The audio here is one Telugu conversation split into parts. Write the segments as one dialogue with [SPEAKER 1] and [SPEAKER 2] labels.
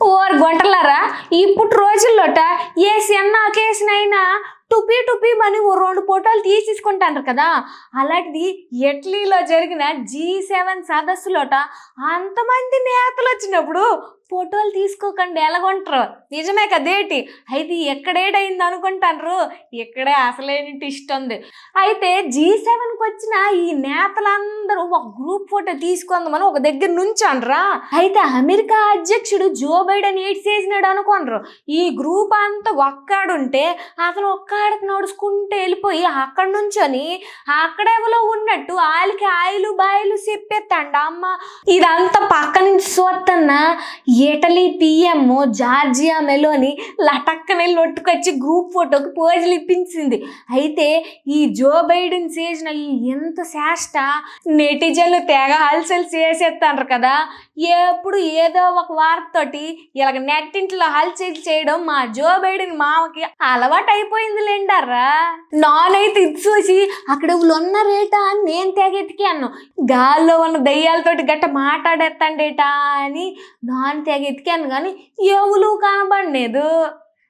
[SPEAKER 1] ఓర్ గొంటలారా? ఇప్పుడు రోజుల్లోట ఏ సెన్న కేసునైనా టుపి టుపి మని ఓ రెండు ఫోటోలు తీసేసుకుంటారు కదా. అలాంటిది ఇటలీలో జరిగిన జీ సెవెన్ సదస్సులోట అంతమంది నేతలు వచ్చినప్పుడు ఫోటోలు తీసుకోకండి ఎలాగొంటారు? నిజమే కదేటి అయితే ఎక్కడేడైంది అనుకుంటారు ఇక్కడే అసలేని ఇష్టం ఉంది అయితే జీ సెవెన్కి వచ్చిన ఈ నేతలందరూ ఒక గ్రూప్ ఫోటో తీసుకుందామని ఒక దగ్గర నుంచండ్రా. అయితే అమెరికా అధ్యక్షుడు జో బైడెన్ ఏడ్ చేసినాడు అనుకోనరు ఈ గ్రూప్ అంతా ఒక్కడుంటే అతను ఒక్క ఆడకు నడుచుకుంటూ వెళ్ళిపోయి అక్కడ నుంచొని అక్కడెవలో ఉన్నట్టు ఆయలకి ఆయిలు బాయిలు చెప్పేస్తాండ అమ్మ ఇదంతా పక్క నుంచి చూస్తున్న ఇటలీ పిఎం జార్జియా మెలోని లటక్కన లొట్టుకొచ్చి గ్రూప్ ఫోటోకి పోజులు ఇప్పించింది. అయితే ఈ జో బైడెన్ చేసిన ఈ ఎంత శాస్ట? నెటిజన్లు తెగ హల్చల్ చేసేస్తాండ్రు కదా. ఎప్పుడు ఏదో ఒక వార్తతోటి ఇలాగ నెట్టింట్లో హల్చల్ చేయడం మా జో బైడెన్ మామకి అలవాటు అయిపోయింది లేండారా నానైతే ఇది చూసి అక్కడ ఉన్న రేటా అని నేను తెగ ఎతికాను గాల్లో ఉన్న దయ్యాలతోటి గట్ట మాట్లాడేస్తాండేటా అని నాన్న తెగ ఎతికాను కానీ ఎవరు కనబడలేదు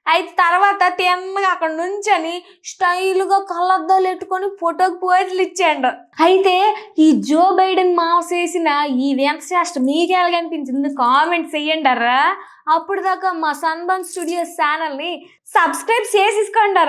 [SPEAKER 1] అయితే తర్వాత తిన్నగా అక్కడ నుంచని స్టైల్గా కళ్ళద్దాలు ఎట్టుకొని ఫోటోకి పోజులు ఇచ్చాడు అయితే ఈ జో బైడెన్ మాస్ వేసిన ఈ వింత మీకు ఎలాగనిపించింది కామెంట్ చెయ్యండి అప్పుడు దాకా మా సన్బన్ స్టూడియోస్ ఛానల్ని సబ్స్క్రైబ్ చేసేసుకోండి